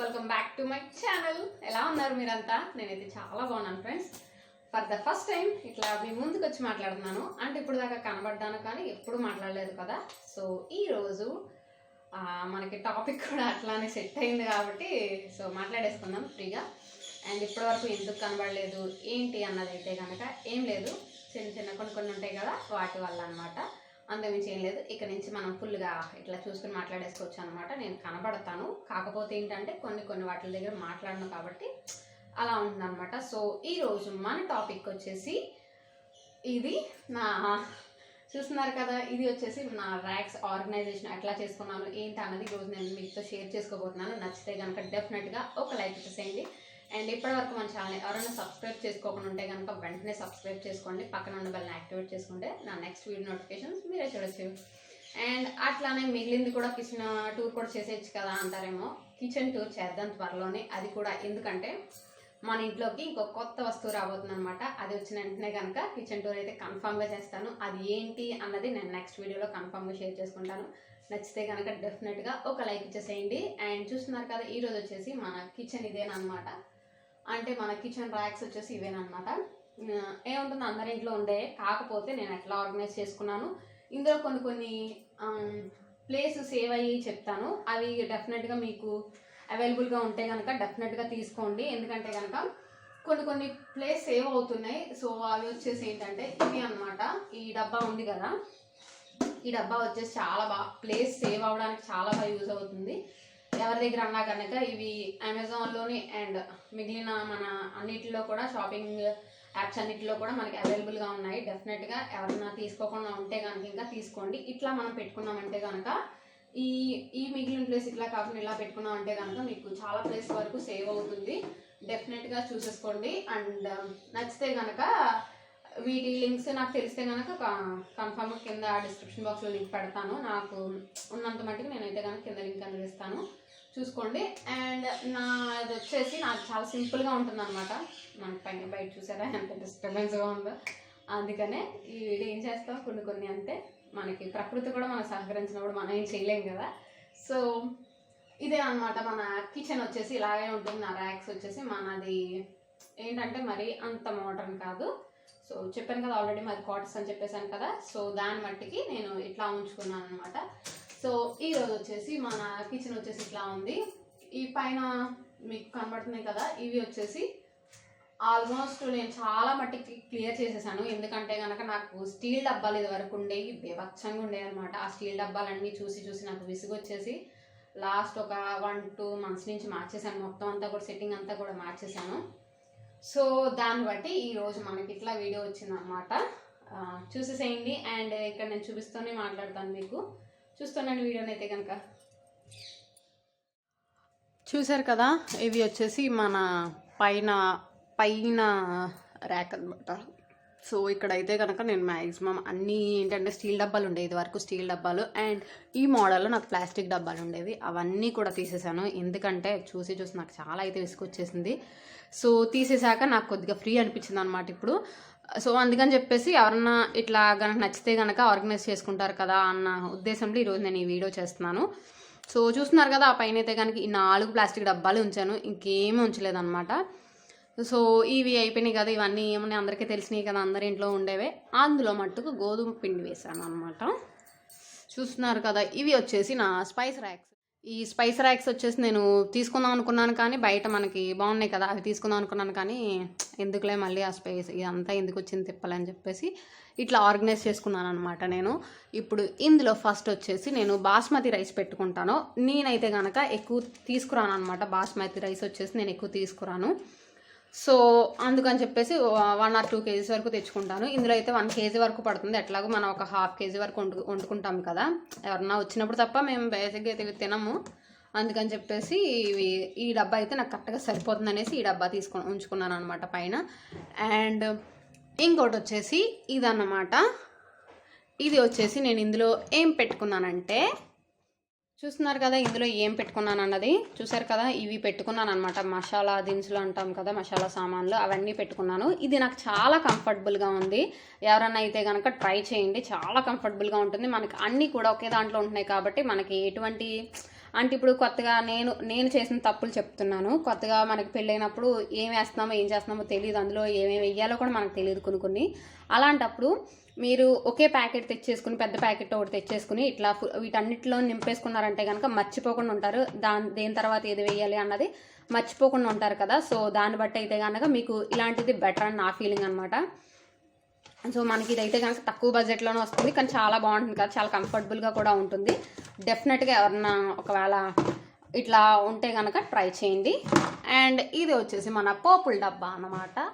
Welcome back to my channel ఎలా ఉన్నారు మీరంతా? నేనైతే చాలా బాగున్నాను friends for the first time ఇట్లా మీ ముందుకు వచ్చి మాట్లాడుతున్నాను. అంటే ఇప్పుడు దాకా కనబడ్డాను కానీ ఎప్పుడు మాట్లాడలేదు కదా. సో ఈ రోజు మనకి టాపిక్ కూడా అట్లానే సెట్ అయింది కాబట్టి సో మాట్లాడేసుకుందాం ఫ్రీగా. అండ్ ఇప్పటివరకు ఎందుకు కనబడలేదు ఏంటి అన్నది అయితే కనుక ఏం లేదు. చిన్న చిన్న కొన్ని కొన్ని ఉంటాయి కదా వాటి వల్ల అనమాట అంతమించి ఏం లేదు. ఇక్కడ నుంచి మనం ఫుల్గా ఇట్లా చూసుకుని మాట్లాడేసుకోవచ్చు అనమాట నేను కనబడతాను. కాకపోతే ఏంటంటే కొన్ని కొన్ని వాటి దగ్గర మాట్లాడను కాబట్టి అలా ఉంటుందన్నమాట. సో ఈరోజు మన టాపిక్ వచ్చేసి ఇది నా చూస్తున్నారు కదా ఇది వచ్చేసి నా ర్యాక్స్ ఆర్గనైజేషన్ ఎట్లా చేసుకున్నాను ఏంటి అన్నది ఈరోజు నేను మీతో షేర్ చేసుకోబోతున్నాను. నచ్చితే కనుక డెఫినెట్గా ఒక లైక్ ఇచ్చేసేయండి అండ్ ఇప్పటివరకు మన ఛానల్ ఎవరైనా సబ్స్క్రైబ్ చేసుకోకుండా ఉంటే కనుక వెంటనే సబ్స్క్రైబ్ చేసుకోండి. పక్కన ఉన్న బెల్ని యాక్టివేట్ చేసుకుంటే నా నెక్స్ట్ వీడియో నోటిఫికేషన్స్ మీరే చూడొచ్చు. అండ్ అట్లానే మిగిలింది కూడా కిచెన్ టూర్ uh, కూడా చేసేయచ్చు కదా అంటారేమో. కిచెన్ టూర్ చేద్దాం త్వరలోనే. అది కూడా ఎందుకంటే మన ఇంట్లోకి ఇంకో కొత్త వస్తువు రాబోతుంది అనమాట అది వచ్చిన వెంటనే కనుక కిచెన్ టూర్ అయితే కన్ఫామ్గా చేస్తాను. అది ఏంటి అన్నది నేను నెక్స్ట్ వీడియోలో కన్ఫామ్గా షేర్ చేసుకుంటాను. నచ్చితే కనుక డెఫినెట్గా ఒక లైక్ ఇచ్చేసేయండి. అండ్ చూస్తున్నారు కదా ఈరోజు వచ్చేసి మన కిచెన్ ఇదేనమాట అంటే మన కిచెన్ ర్యాక్స్ వచ్చేసి ఇవేనమాట ఏముంటుంది? అందరి ఇంట్లో ఉండే. కాకపోతే నేను ఎట్లా ఆర్గనైజ్ చేసుకున్నాను? ఇందులో కొన్ని కొన్ని ప్లేస్ సేవ్ అయ్యి చెప్తాను. అవి డెఫినెట్గా మీకు అవైలబుల్గా ఉంటే కనుక డెఫినెట్గా తీసుకోండి. ఎందుకంటే కనుక కొన్ని కొన్ని ప్లేస్ సేవ్ అవుతున్నాయి. సో అవి వచ్చేసి ఏంటంటే ఇవి అనమాట ఈ డబ్బా ఉంది కదా. ఈ డబ్బా వచ్చేసి చాలా బాగా ప్లేస్ సేవ్ అవ్వడానికి చాలా బాగా యూజ్ అవుతుంది. ఎవరి దగ్గర అన్నా కనుక ఇవి అమెజాన్లోని అండ్ మిగిలిన మన అన్నిటిలో కూడా షాపింగ్ యాప్స్ అన్నిటిలో కూడా మనకి అవైలబుల్గా ఉన్నాయి. డెఫినెట్గా ఎవరన్నా తీసుకోకుండా ఉంటే కనుక ఇంకా తీసుకోండి. ఇట్లా మనం పెట్టుకున్నామంటే కనుక ఈ ఈ మిగిలిన ప్లేస్ ఇట్లా కాకుండా ఇలా పెట్టుకున్నామంటే కనుక మీకు చాలా ప్లేస్ వరకు సేవ్ అవుతుంది. డెఫినెట్గా చూసేసుకోండి. అండ్ um, నచ్చితే కనుక వీటి లింక్స్ నాకు తెలిస్తే కనుక కన్ఫర్మ్ కింద డిస్క్రిప్షన్ బాక్స్లో లింక్ పెడతాను. నాకు ఉన్నంత మట్టుకు నేనైతే కనుక కింద లింక్ అనేది చూసుకోండి. అండ్ నాది వచ్చేసి నాకు చాలా సింపుల్గా ఉంటుంది అనమాట మనకి పైన బయట చూసారా? ఎంత డిస్టర్బెన్స్గా ఉందో. అందుకనే ఈ వీడియో ఏం చేస్తాం? కొన్ని కొన్ని అంటే మనకి ప్రకృతి కూడా మనం సహకరించినప్పుడు మనం ఏం చేయలేం కదా. సో ఇదే అన్నమాట. మన కిచెన్ వచ్చేసి ఇలాగే ఉంటుంది. నా ర్యాక్స్ వచ్చేసి మనది ఏంటంటే మరి అంత మోడర్న్ కాదు. సో చెప్పాను కదా ఆల్రెడీ మాది క్వార్టర్స్ అని చెప్పేశాను కదా. సో దాన్ని మట్టికి నేను ఇట్లా ఉంచుకున్నాను అనమాట సో ఈ రోజు వచ్చేసి మన కిచెన్ వచ్చేసి ఇట్లా ఉంది. ఈ పైన మీకు కనబడుతున్నాయి కదా ఇవి వచ్చేసి ఆల్మోస్ట్ నేను చాలా మట్టికి క్లియర్ చేసేసాను. ఎందుకంటే కనుక నాకు స్టీల్ డబ్బాలు ఇది వరకు ఉండేవి బేభత్సంగా ఉండేవి అనమాట ఆ స్టీల్ డబ్బాలన్నీ చూసి చూసి నాకు విసుగు వచ్చేసి లాస్ట్ ఒక వన్ టూ మంత్స్ నుంచి మార్చేసాను మొత్తం అంతా కూడా సెట్టింగ్ అంతా కూడా మార్చేసాను సో దాన్ని బట్టి ఈరోజు మనకి ఇట్లా వీడియో వచ్చిందనమాట చూసేసేయండి. అండ్ ఇక్కడ నేను చూపిస్తూనే మాట్లాడతాను మీకు. చూస్తున్నాను వీడియోని అయితే కనుక చూసారు కదా ఇవి వచ్చేసి మన పైన పైన ర్యాక్ అనమాట సో ఇక్కడైతే కనుక నేను మ్యాక్సిమం అన్నీ ఏంటంటే స్టీల్ డబ్బాలు ఉండేవి ఇది వరకు స్టీల్ డబ్బాలు. అండ్ ఈ మోడల్లో నాకు ప్లాస్టిక్ డబ్బాలు ఉండేవి. అవన్నీ కూడా తీసేసాను. ఎందుకంటే చూసి చూసి నాకు చాలా అయితే విసుకొచ్చేసింది సో తీసేసాక నాకు కొద్దిగా ఫ్రీ అనిపించింది అనమాట ఇప్పుడు. సో అందుకని చెప్పేసి ఎవరన్నా ఇట్లా కనుక నచ్చితే కనుక ఆర్గనైజ్ చేసుకుంటారు కదా అన్న ఉద్దేశంలో ఈరోజు నేను ఈ వీడియో చేస్తున్నాను. సో చూస్తున్నారు కదా ఆ పైన అయితే కనుక ఈ నాలుగు ప్లాస్టిక్ డబ్బాలు ఉంచాను. ఇంకేమీ ఉంచలేదు అనమాట సో ఇవి అయిపోయినాయి కదా ఇవన్నీ ఏమన్నా అందరికీ తెలిసినాయి కదా అందరి ఇంట్లో ఉండేవే. అందులో మట్టుకు గోధుమ పిండి వేసాను అనమాట చూస్తున్నారు కదా ఇవి వచ్చేసి నా స్పైస్ ర్యాక్స్ ఈ స్పైస్ ర్యాక్స్ వచ్చేసి నేను తీసుకుందాం అనుకున్నాను కానీ బయట మనకి బాగున్నాయి కదా అవి తీసుకుందాం అనుకున్నాను కానీ ఎందుకులే మళ్ళీ ఆ స్పైస్ ఇదంతా ఎందుకు వచ్చింది తిప్పాలని చెప్పేసి ఇట్లా ఆర్గనైజ్ చేసుకున్నాను అనమాట నేను. ఇప్పుడు ఇందులో ఫస్ట్ వచ్చేసి నేను బాస్మతి రైస్ పెట్టుకుంటాను. నేనైతే కనుక ఎక్కువ తీసుకురాను అనమాట బాస్మతి రైస్ వచ్చేసి నేను ఎక్కువ తీసుకురాను. సో అందుకని చెప్పేసి వన్ ఆర్ టూ కేజీస్ వరకు తెచ్చుకుంటాను. ఇందులో అయితే వన్ కేజీ వరకు పడుతుంది. ఎట్లాగో మనం ఒక హాఫ్ కేజీ వరకు వండు వండుకుంటాం కదా. ఎవరన్నా వచ్చినప్పుడు తప్ప మేము బేసిక్గా అయితే తినము. అందుకని చెప్పేసి ఈ డబ్బా అయితే నాకు కరెక్ట్గా సరిపోతుంది అనేసి ఈ డబ్బా తీసుకొని ఉంచుకున్నాను అనమాట పైన. అండ్ ఇంకోటి వచ్చేసి ఇదన్నమాట. ఇది వచ్చేసి నేను ఇందులో ఏం పెట్టుకున్నానంటే చూస్తున్నారు కదా ఇందులో ఏం పెట్టుకున్నాను అన్నది? చూసారు కదా? ఇవి పెట్టుకున్నాను అనమాట మసాలా దినుసులు అంటాం కదా మసాలా సామాన్లు అవన్నీ పెట్టుకున్నాను. ఇది నాకు చాలా కంఫర్టబుల్గా ఉంది. ఎవరన్నా అయితే కనుక ట్రై చేయండి. చాలా కంఫర్టబుల్గా ఉంటుంది. మనకి అన్నీ కూడా ఒకే దాంట్లో ఉంటున్నాయి కాబట్టి మనకి ఎటువంటి అంటే ఇప్పుడు కొత్తగా నేను నేను చేసిన తప్పులు చెప్తున్నాను. కొత్తగా మనకి పెళ్ళైనప్పుడు ఏం వేస్తున్నామో ఏం చేస్తున్నామో తెలియదు. అందులో ఏమేమి వెయ్యాలో కూడా మనకు తెలియదు కొన్ని కొన్ని. అలాంటప్పుడు మీరు ఒకే ప్యాకెట్ తెచ్చేసుకుని పెద్ద ప్యాకెట్ ఒకటి తెచ్చేసుకుని ఇట్లా fu- వీటన్నిటిలో నింపేసుకున్నారంటే కనుక మర్చిపోకుండా ఉంటారు. దాని దేని తర్వాత ఏది వేయాలి అన్నది మర్చిపోకుండా ఉంటారు కదా. సో దాన్ని బట్టి అయితే కనుక మీకు ఇలాంటిది బెటర్ అని నా ఫీలింగ్ అనమాట సో మనకి ఇదైతే కనుక తక్కువ బడ్జెట్లోనే వస్తుంది. కానీ చాలా బాగుంటుంది కదా. చాలా కంఫర్టబుల్గా కూడా ఉంటుంది. డెఫినెట్గా ఎవరన్నా ఒకవేళ ఇట్లా ఉంటే కనుక ట్రై చేయండి. అండ్ ఇది వచ్చేసి మన పోపుల డబ్బా అన్నమాట.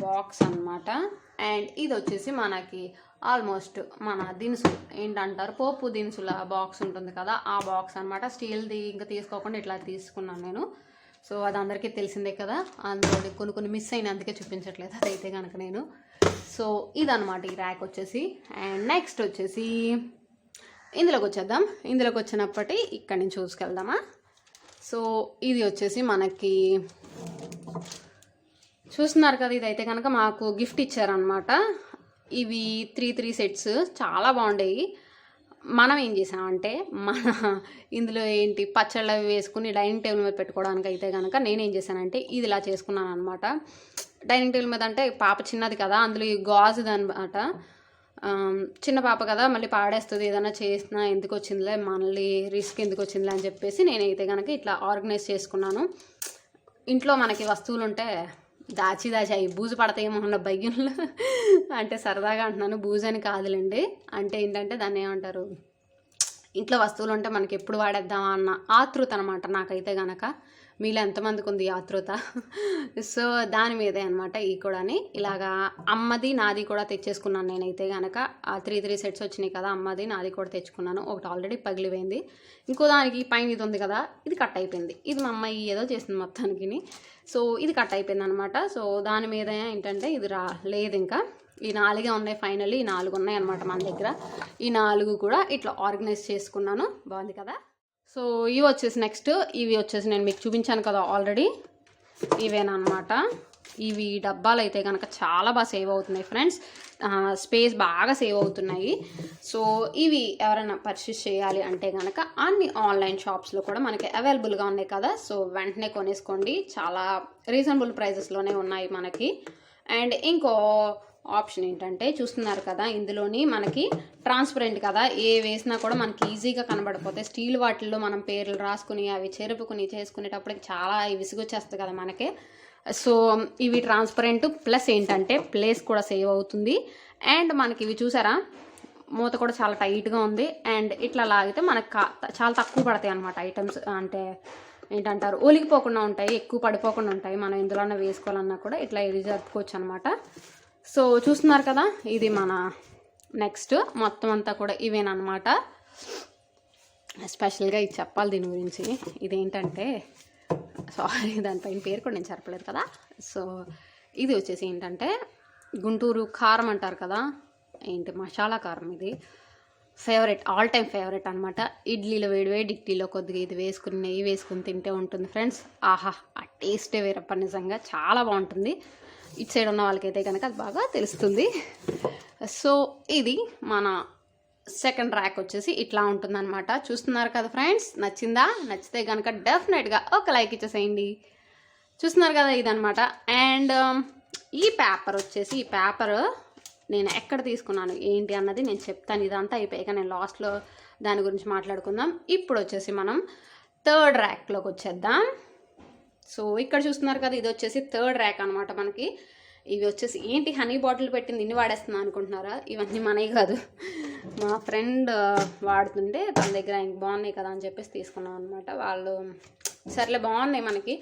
బాక్స్ అన్నమాట. అండ్ ఇది వచ్చేసి మనకి ఆల్మోస్ట్ మన దినుసులు ఏంటంటారు? పోపు దినుసుల బాక్స్ ఉంటుంది కదా ఆ బాక్స్ అనమాట స్టీల్ది ఇంకా తీసుకోకుండా ఇట్లా తీసుకున్నాను నేను. సో అది అందరికీ తెలిసిందే కదా. అందులో కొన్ని కొన్ని మిస్ అయిన అందుకే చూపించట్లేదు. అదైతే కనుక నేను. సో ఇదనమాట ఈ ర్యాక్ వచ్చేసి. అండ్ నెక్స్ట్ వచ్చేసి ఇందులోకి వచ్చేద్దాం. ఇందులోకి వచ్చినప్పటి ఇక్కడి నుంచి చూసుకెళ్దామా? సో ఇది వచ్చేసి మనకి చూస్తున్నారు కదా ఇదైతే కనుక మాకు గిఫ్ట్ ఇచ్చారనమాట ఇవి త్రీ త్రీ సెట్స్ చాలా బాగుండేవి మనం ఏం చేసామంటే మన ఇందులో ఏంటి పచ్చళ్ళు అవి వేసుకుని డైనింగ్ టేబుల్ మీద పెట్టుకోవడానికి అయితే కనుక నేనేం చేశానంటే ఇది ఇలా చేసుకున్నాను అనమాట డైనింగ్ టేబుల్ మీద అంటే పాప చిన్నది కదా అందులో ఈ గాజుది అనమాట చిన్న పాప కదా మళ్ళీ పాడేస్తుంది ఏదైనా చేసినా ఎందుకు వచ్చిందిలే మళ్ళీ రిస్క్ ఎందుకు వచ్చిందిలే అని చెప్పేసి నేనైతే కనుక ఇట్లా ఆర్గనైజ్ చేసుకున్నాను. ఇంట్లో మనకి వస్తువులు ఉంటే దాచి దాచి అవి బూజు పడతాయేమో అన్న భయంలో అంటే సరదాగా అంటున్నాను బూజు అని కాదులేండి. అంటే ఏంటంటే దాన్ని ఏమంటారు ఇంట్లో వస్తువులు ఉంటే మనకి ఎప్పుడు వాడేద్దామా అన్న ఆతృత అనమాట నాకైతే గనక. మీలో ఎంతమందికి ఉంది ఆతృత సో దాని మీదే అనమాట ఈ కూడాని. ఇలాగా అమ్మది నాది కూడా తెచ్చేసుకున్నాను నేనైతే కనుక ఆ త్రీ త్రీ సెట్స్ వచ్చినాయి కదా అమ్మది నాది కూడా తెచ్చుకున్నాను. ఒకటి ఆల్రెడీ పగిలిపోయింది. ఇంకో దానికి పైన ఇది ఉంది కదా ఇది కట్ అయిపోయింది. ఇది మా అమ్మాయి ఏదో చేసింది మొత్తానికి సో ఇది కట్ అయిపోయింది అనమాట సో దాని మీద ఏంటంటే ఇది రా లేదు ఇంకా. ఈ నాలుగే ఉన్నాయి ఫైనల్లీ. ఈ నాలుగు ఉన్నాయి అనమాట మన దగ్గర. ఈ నాలుగు కూడా ఇట్లా ఆర్గనైజ్ చేసుకున్నాను. బాగుంది కదా? సో ఇవి వచ్చేసి నెక్స్ట్ ఇవి వచ్చేసి నేను మీకు చూపించాను కదా ఆల్రెడీ ఇవేనమాట ఇవి డబ్బాలు అయితే కనుక చాలా బాగా సేవ్ అవుతున్నాయి ఫ్రెండ్స్ స్పేస్ బాగా సేవ్ అవుతున్నాయి. సో ఇవి ఎవరైనా పర్చేస్ చేయాలి అంటే కనుక అన్ని ఆన్లైన్ షాప్స్లో కూడా మనకి అవైలబుల్గా ఉన్నాయి కదా. సో వెంటనే కొనేసుకోండి. చాలా రీజనబుల్ ప్రైజెస్లోనే ఉన్నాయి మనకి. అండ్ ఇంకో ఆప్షన్ ఏంటంటే చూస్తున్నారు కదా ఇందులోని మనకి ట్రాన్స్పరెంట్ కదా. ఏ వేసినా కూడా మనకి ఈజీగా కనబడిపోతాయి. స్టీల్ వాటిల్లో మనం పేర్లు రాసుకుని అవి చెరుపుకుని చేసుకునేటప్పటికి చాలా విసుగొచ్చేస్తుంది కదా మనకి. సో ఇవి ట్రాన్స్పరెంట్ ప్లస్ ఏంటంటే ప్లేస్ కూడా సేవ్ అవుతుంది. అండ్ మనకి ఇవి చూసారా? మూత కూడా చాలా టైట్గా ఉంది. అండ్ ఇట్లా లాగితే మనకు చాలా తక్కువ పడతాయి అనమాట ఐటమ్స్ అంటే ఏంటంటారు? ఒలిగిపోకుండా ఉంటాయి ఎక్కువ పడిపోకుండా ఉంటాయి. మనం ఎందులోనే వేసుకోవాలన్నా కూడా ఇట్లా ఇది జరుపుకోవచ్చు అనమాట సో చూస్తున్నారు కదా ఇది మన నెక్స్ట్ మొత్తం అంతా కూడా ఇవేనమాట స్పెషల్గా ఇది చెప్పాలి దీని గురించి. ఇదేంటంటే సారీ దానిపైన పేరు కూడా నేను చెప్పలేదు కదా. సో ఇది వచ్చేసి ఏంటంటే గుంటూరు కారం అంటారు కదా. ఏంటి మసాలా కారం ఇది. ఫేవరెట్ ఆల్ టైమ్ ఫేవరెట్ అనమాట ఇడ్లీలో వేడి వేడి ఇడ్లీలో కొద్దిగా ఇది వేసుకుని నెయ్యి వేసుకుని తింటే ఉంటుంది ఫ్రెండ్స్ ఆహా ఆ టేస్టే వేరప్ప నిజంగా. చాలా బాగుంటుంది. ఇటు సైడ్ ఉన్న వాళ్ళకైతే కనుక అది బాగా తెలుస్తుంది. సో ఇది మన సెకండ్ ర్యాక్ వచ్చేసి ఇట్లా ఉంటుందన్నమాట. చూస్తున్నారు కదా ఫ్రెండ్స్? నచ్చిందా? నచ్చితే కనుక డెఫినెట్గా ఒక లైక్ ఇచ్చేసేయండి. చూస్తున్నారు కదా ఇదనమాట అండ్ um, ఈ పేపర్ వచ్చేసి ఈ పేపర్ నేను ఎక్కడ తీసుకున్నాను ఏంటి అన్నది నేను చెప్తాను. ఇదంతా అయిపోయాక నేను లాస్ట్లో దాని గురించి మాట్లాడుకుందాం. ఇప్పుడు వచ్చేసి మనం థర్డ్ ర్యాక్లోకి వచ్చేద్దాం. సో ఇక్కడ చూస్తున్నారు కదా ఇది వచ్చేసి థర్డ్ ర్యాక్ అనమాట మనకి. ఇవి వచ్చేసి ఏంటి హనీ బాటిల్ పెట్టింది ఇన్ని వాడేస్తున్నా అనుకుంటున్నారా? ఇవన్నీ మనవి కాదు. మా ఫ్రెండ్ వాడుతుంటే తన దగ్గర ఇంక బాగున్నాయి కదా అని చెప్పేసి తీసుకున్నాం అనమాట వాళ్ళు సర్లే బాగున్నాయి మనకి.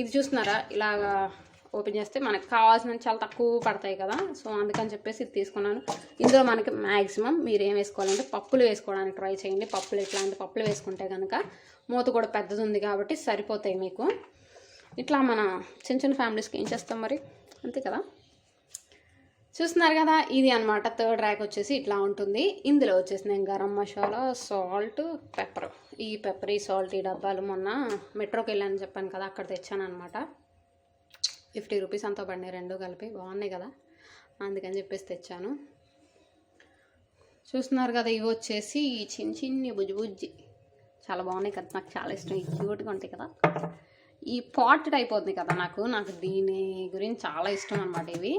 ఇది చూస్తున్నారా? ఇలాగా ఓపెన్ చేస్తే మనకు కావాల్సిన చాలా తక్కువ పడతాయి కదా. సో అందుకని చెప్పేసి ఇది తీసుకున్నాను. ఇందులో మనకి మ్యాక్సిమం మీరు ఏం వేసుకోవాలంటే పప్పులు వేసుకోవడానికి ట్రై చేయండి. పప్పులు ఇట్లాంటి పప్పులు వేసుకుంటే కనుక మూత కూడా పెద్దది ఉంది కాబట్టి సరిపోతాయి మీకు. ఇట్లా మన చిన్న చిన్న ఫ్యామిలీస్కి ఏం చేస్తాం మరి? అంతే కదా? చూస్తున్నారు కదా ఇది అన్నమాట థర్డ్ ర్యాక్ వచ్చేసి ఇట్లా ఉంటుంది. ఇందులో వచ్చేసి నేను గరం మసాలా సాల్ట్ పెప్పర్. ఈ పెప్పర్ ఈ సాల్ట్ ఈ డబ్బాలు మొన్న మెట్రోకి వెళ్ళాను చెప్పాను కదా అక్కడ తెచ్చాను అనమాట ఫిఫ్టీ రూపీస్ అంతా పడినాయి రెండు కలిపి బాగున్నాయి కదా? అందుకని చెప్పేసి తెచ్చాను. చూస్తున్నారు కదా ఇవి వచ్చేసి చిన్న చిన్ని బుజ్జి బుజ్జి. చాలా బాగున్నాయి కదా నాకు చాలా ఇష్టం. క్యూట్గా ఉంటాయి కదా. ఈ పాట్ టైప్ అవుతుంది కదా నాకు నాకు దీని గురించి చాలా ఇష్టం అనమాట ఇవి.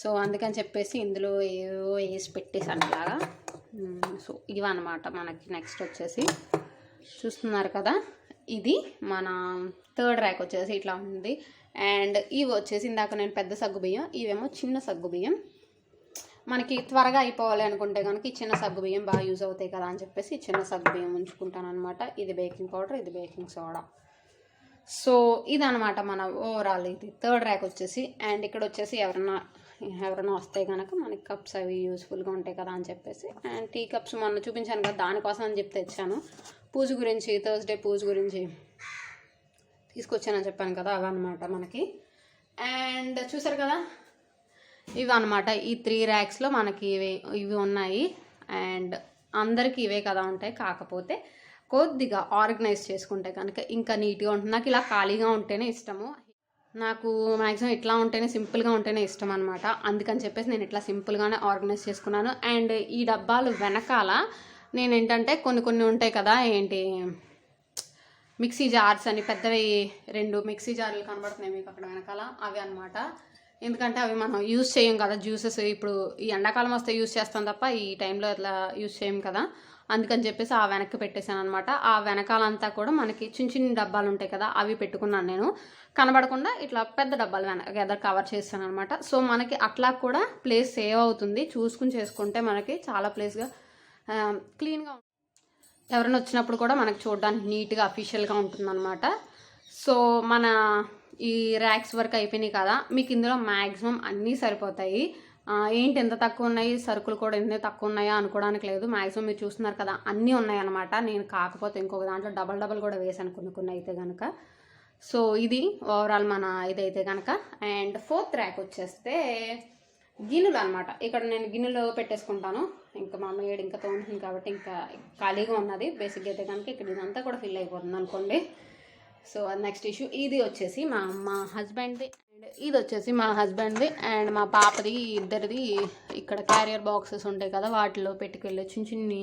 సో అందుకని చెప్పేసి ఇందులో ఏవో వేసి పెట్టేసాను ఇలాగా. సో ఇవన్నమాట మనకి నెక్స్ట్ వచ్చేసి. చూస్తున్నారు కదా ఇది మన థర్డ్ ర్యాక్ వచ్చేసి ఇట్లా ఉంది. అండ్ ఇవి వచ్చేసి ఇందాక నేను పెద్ద సగ్గు బియ్యం ఇవేమో చిన్న సగ్గు బియ్యం. మనకి త్వరగా అయిపోవాలి అనుకుంటే కనుక ఈ చిన్న సగ్గు బియ్యం బాగా యూజ్ అవుతాయి కదా అని చెప్పేసి ఈ చిన్న సగ్గు బియ్యం ఉంచుకుంటాను అనమాట ఇది బేకింగ్ పౌడర్ ఇది బేకింగ్ సోడా. సో ఇదనమాట మన ఓవరాల్ ఇది. థర్డ్ ర్యాక్ వచ్చేసి అండ్ ఇక్కడ వచ్చేసి ఎవరన్నా ఎవరైనా వస్తే కనుక మనకి కప్స్ అవి యూస్ఫుల్గా ఉంటాయి కదా అని చెప్పేసి. అండ్ టీ కప్స్ మొన్న చూపించాను కదా దానికోసం అని చెప్పి తెచ్చాను. పూజ గురించి థర్స్డే పూజ గురించి తీసుకొచ్చానని చెప్పాను కదా అవన్నమాట మనకి. అండ్ చూసారు కదా ఇవి అనమాట ఈ త్రీ ర్యాక్స్లో మనకి ఇవి ఇవి ఉన్నాయి. అండ్ అందరికీ ఇవే కదా ఉంటాయి కాకపోతే కొద్దిగా ఆర్గనైజ్ చేసుకుంటే కనుక ఇంకా నీట్గా ఉంటుంది నాకు ఇలా ఖాళీగా ఉంటేనే ఇష్టము. నాకు మ్యాక్సిమం ఇట్లా ఉంటేనే సింపుల్గా ఉంటేనే ఇష్టం అనమాట అందుకని చెప్పేసి నేను ఇట్లా సింపుల్గానే ఆర్గనైజ్ చేసుకున్నాను. అండ్ ఈ డబ్బాలు వెనకాల నేను ఏంటంటే కొన్ని కొన్ని ఉంటాయి కదా ఏంటి? మిక్సీ జార్స్ అని పెద్దవి రెండు మిక్సీ జార్లు కనబడుతున్నాయి మీకు అక్కడ వెనకాల. అవి అన్నమాట. ఎందుకంటే అవి మనం యూస్ చేయం కదా జ్యూసెస్. ఇప్పుడు ఈ ఎండాకాలం వస్తే యూస్ చేస్తాం తప్ప ఈ టైంలో ఇట్లా యూస్ చేయం కదా. అందుకని చెప్పేసి ఆ వెనక్కి పెట్టేశాను అనమాట ఆ వెనకాలంతా కూడా మనకి చిన్న చిన్న డబ్బాలు ఉంటాయి కదా అవి పెట్టుకున్నాను నేను. కనబడకుండా ఇట్లా పెద్ద డబ్బాలు వెనక ఎదర్ కవర్ చేస్తాను అనమాట సో మనకి అట్లా కూడా ప్లేస్ సేవ్ అవుతుంది. చూసుకుని చేసుకుంటే మనకి చాలా ప్లేస్గా క్లీన్గా ఎవరైనా వచ్చినప్పుడు కూడా మనకు చూడడానికి నీట్గా అఫీషియల్గా ఉంటుందన్నమాట. సో మన ఈ ర్యాక్స్ వర్క్ అయిపోయినాయి కదా మీకు ఇందులో మ్యాక్సిమం అన్నీ సరిపోతాయి. ఏంటి ఎంత తక్కువ ఉన్నాయి? సరుకులు కూడా ఎంత తక్కువ ఉన్నాయా అనుకోవడానికి లేదు. మ్యాక్సిమం మీరు చూస్తున్నారు కదా అన్నీ ఉన్నాయన్నమాట. నేను కాకపోతే ఇంకొక దాంట్లో డబల్ డబల్ కూడా వేసాను కొన్ని కొన్ని అయితే కనుక సో ఇది ఓవరాల్ మన ఇదైతే కనుక అండ్ ఫోర్త్ ర్యాక్ వచ్చేస్తే గిన్నెలు అనమాట ఇక్కడ నేను గిన్నెలు పెట్టేసుకుంటాను. ఇంకా మా మేడ్ ఇంకా తోముతుంది కాబట్టి ఇంకా ఖాళీగా ఉన్నది. బేసిక్గా అయితే కనుక ఇక్కడ ఇదంతా కూడా ఫిల్ అయిపోతుంది అనుకోండి. సో నెక్స్ట్ ఇష్యూ ఇది వచ్చేసి మా మా హస్బెండ్ది అండ్ ఇది వచ్చేసి మా హస్బెండ్ది అండ్ మా పాపది ఇద్దరిది ఇక్కడ క్యారియర్ బాక్సెస్ ఉంటాయి కదా వాటిలో పెట్టుకెళ్ళే చిన్న చిన్ని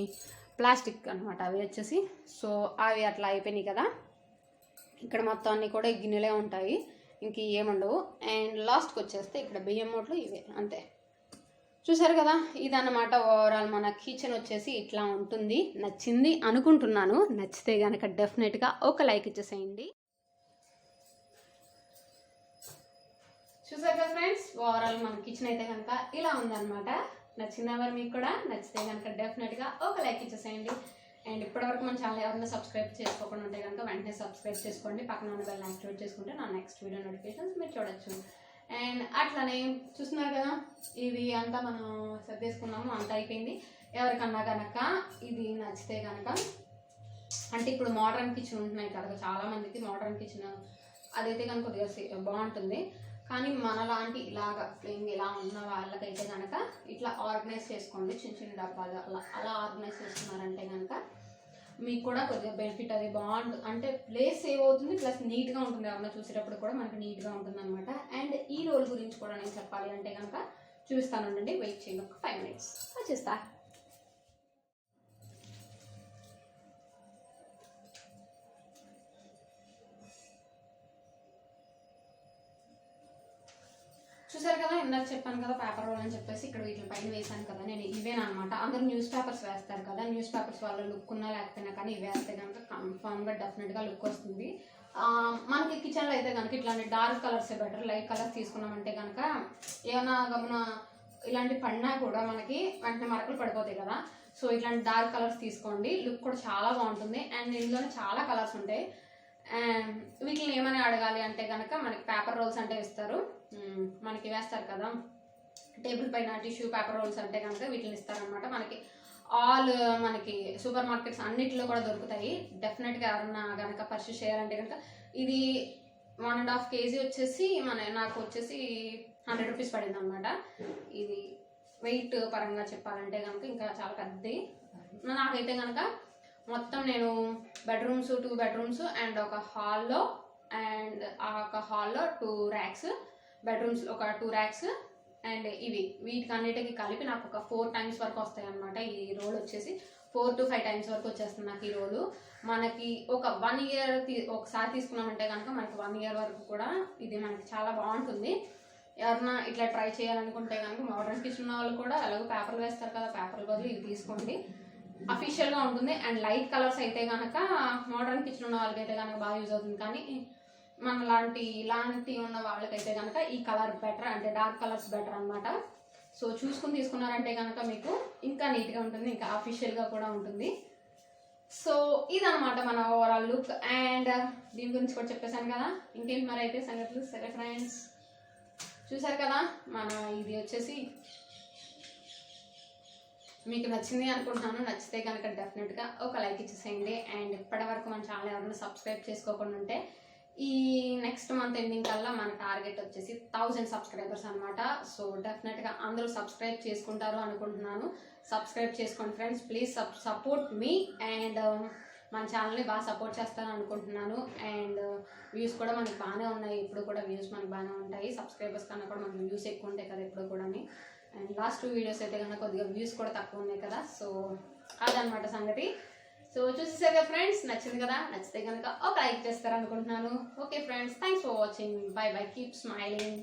ప్లాస్టిక్ అనమాట అవి వచ్చేసి సో అవి అట్లా అయిపోయినాయి కదా. ఇక్కడ మొత్తం అన్నీ కూడా గిన్నెలే ఉంటాయి. ఇంక ఏముండవు అండ్ లాస్ట్కి వచ్చేస్తే ఇక్కడ బియ్యం మూటలు ఇవే అంతే. చూసారు కదా? ఇదన్నమాట ఓవరాల్ మన కిచెన్ వచ్చేసి ఇట్లా ఉంటుంది. నచ్చింది అనుకుంటున్నాను. నచ్చితే కనుక డెఫినెట్గా ఒక లైక్ ఇచ్చేసేయండి. చూసారు కదా ఫ్రెండ్స్ ఓవరాల్ మన కిచెన్ అయితే కనుక ఇలా ఉందన్నమాట. నచ్చిందా మరి మీకు కూడా నచ్చితే కనుక డెఫినెట్గా ఒక లైక్ ఇచ్చేసేయండి. అండ్ ఇప్పటివరకు మన ఛానల్ ఎవరైనా సబ్స్క్రైబ్ చేసుకోకుండా ఉంటే కనుక వెంటనే సబ్స్క్రైబ్ చేసుకోండి. పక్కన ఉన్న బెల్ యాక్టివేట్ చేసుకుంటే నా నెక్స్ట్ వీడియో నోటిఫికేషన్స్ మీరు చూడొచ్చు. అండ్ అట్లానే చూస్తున్నారు కదా ఇది అంతా మనం సర్దేసుకున్నాము అంత అయిపోయింది. ఎవరికన్నా కనుక ఇది నచ్చితే కనుక అంటే ఇప్పుడు మోడర్న్ కిచెన్ ఉంటున్నాయి కదా చాలామందికి మోడర్న్ కిచెన్ అదైతే కనుక కొద్దిగా బాగుంటుంది. కానీ మనలాంటి ఇలాగా ప్లేయింగ్ ఇలా ఉన్న వాళ్ళకైతే కనుక ఇట్లా ఆర్గనైజ్ చేసుకోండి చిన్న చిన్న డబ్బాలు అలా అలా ఆర్గనైజ్ చేసుకున్నారంటే కనుక మీకు కూడా కొద్దిగా బెనిఫిట్ అది బాగుంటుంది అంటే ప్లేస్ సేవ్ అవుతుంది ప్లస్ నీట్గా ఉంటుంది. ఏమన్నా చూసేటప్పుడు కూడా మనకి నీట్గా ఉంటుంది అనమాట అండ్ ఈ రోల్ గురించి కూడా నేను చెప్పాలి అంటే కనుక చూపిస్తానండి వెయిట్ చేయండి. ఒక ఫైవ్ మినిట్స్ వచ్చేస్తా. చూసారు కదా ఇందాక చెప్పాను కదా పేపర్ రోల్ అని చెప్పేసి ఇక్కడ వీటి పైన వేసాను కదా నేను ఇవేనమాట అందరూ న్యూస్ పేపర్స్ వేస్తారు కదా న్యూస్ పేపర్స్ వాళ్ళు లుక్ ఉన్నా లేకపోయినా కానీ ఇవి వేస్తే కనుక కన్ఫామ్గా డెఫినెట్గా లుక్ వస్తుంది. మనకి కిచెన్లో అయితే కనుక ఇట్లాంటి dark colours better light colours తీసుకున్నామంటే కనుక ఏమైనా గమన ఇలాంటి పడినా కూడా మనకి వెంటనే మరకలు పడిపోతాయి కదా. సో ఇట్లాంటి డార్క్ కలర్స్ తీసుకోండి. లుక్ కూడా చాలా బాగుంటుంది. అండ్ ఇందులోనే చాలా కలర్స్ ఉంటాయి. అండ్ వీటిని ఏమని అడగాలి అంటే కనుక మనకి పేపర్ రోల్స్ అంటే ఇస్తారు. మనకి వేస్తారు కదా. టేబుల్ పైన టిష్యూ పేపర్ రోల్స్ అంటే కనుక వీటిని ఇస్తారనమాట మనకి ఆల్ మనకి సూపర్ మార్కెట్స్ అన్నిటిలో కూడా దొరుకుతాయి. డెఫినెట్గా ఎవరన్నా కనుక పర్చేస్ చేయాలంటే కనుక ఇది వన్ అండ్ హాఫ్ కేజీ వచ్చేసి మన నాకు వచ్చేసి హండ్రెడ్ రూపీస్ పడింది అనమాట ఇది వెయిట్ పరంగా చెప్పాలంటే కనుక ఇంకా చాలా పెద్దది. నాకైతే కనుక మొత్తం నేను బెడ్రూమ్స్ టూ బెడ్రూమ్స్ అండ్ ఒక హాల్లో అండ్ ఆ ఒక హాల్లో టూ ర్యాక్స్ బెడ్రూమ్స్ ఒక టూ ర్యాక్స్ అండ్ ఇవి. వీటికన్నిటికీ కలిపి నాకు ఒక ఫోర్ టైమ్స్ వరకు వస్తాయి అనమాట ఈ రోల్ వచ్చేసి ఫోర్ టు ఫైవ్ టైమ్స్ వరకు వచ్చేస్తుంది నాకు ఈ రోలు మనకి ఒక వన్ ఇయర్ ఒకసారి తీసుకున్నామంటే కనుక మనకి వన్ ఇయర్ వరకు కూడా ఇది మనకి చాలా బాగుంటుంది. ఎవరన్నా ఇట్లా ట్రై చేయాలనుకుంటే కనుక మోడర్న్ కిచెన్ ఉన్న వాళ్ళు కూడా అలాగే పేపర్లు వేస్తారు కదా పేపర్ల బదులు ఇది తీసుకోండి. అఫీషియల్గా ఉంటుంది అండ్ లైట్ కలర్స్ అయితే కనుక మోడర్న్ కిచెన్ ఉన్న వాళ్ళకైతే కనుక బాగా యూజ్ అవుతుంది. కానీ మన లాంటి ఇలాంటి ఉన్న వాళ్ళకైతే కనుక ఈ కలర్ బెటర్ అంటే డార్క్ కలర్స్ బెటర్ అన్నమాట. సో చూసుకుని తీసుకున్నారంటే కనుక మీకు ఇంకా నీట్గా ఉంటుంది ఇంకా అఫీషియల్గా కూడా ఉంటుంది. సో ఇదనమాట మన ఓవరాల్ లుక్ అండ్ దీని గురించి కూడా చెప్పేశాను కదా. ఇంకేంటి మరి అయితే సంగతులు? సరే ఫ్రెండ్స్ చూసారు కదా మన ఇది వచ్చేసి మీకు నచ్చింది అనుకుంటున్నాను. నచ్చితే కనుక డెఫినెట్గా ఒక లైక్ ఇచ్చేసేయండి. అండ్ ఇప్పటివరకు మన ఛానల్ ఎవరైనా సబ్స్క్రైబ్ చేసుకోకుండా ఉంటే ఈ నెక్స్ట్ మంత్ ఎండింగ్ కల్లా మన టార్గెట్ వచ్చేసి థౌజండ్ సబ్స్క్రైబర్స్ అనమాట సో డెఫినెట్గా అందరూ సబ్స్క్రైబ్ చేసుకుంటారు అనుకుంటున్నాను. సబ్స్క్రైబ్ చేసుకోండి ఫ్రెండ్స్ ప్లీజ్ సపోర్ట్ మీ అండ్ మన ఛానల్ని బాగా సపోర్ట్ చేస్తాను అనుకుంటున్నాను. అండ్ వ్యూస్ uh, కూడా మనకి బాగానే ఉన్నాయి. ఇప్పుడు కూడా వ్యూస్ మనకి బాగానే ఉంటాయి. సబ్స్క్రైబర్స్ కన్నా కూడా మనకి వ్యూస్ ఎక్కువ ఉంటాయి కదా ఇప్పుడు కూడా అండ్ లాస్ట్ టూ వీడియోస్ అయితే కనుక కొద్దిగా వ్యూస్ కూడా తక్కువ ఉన్నాయి కదా. సో అదనమాట సంగతి. సో చూసేసారు కదా ఫ్రెండ్స్ నచ్చింది కదా? నచ్చితే కనుక ఒక like చేస్తారనుకుంటున్నాను. Okay friends thanks for watching bye bye keep smiling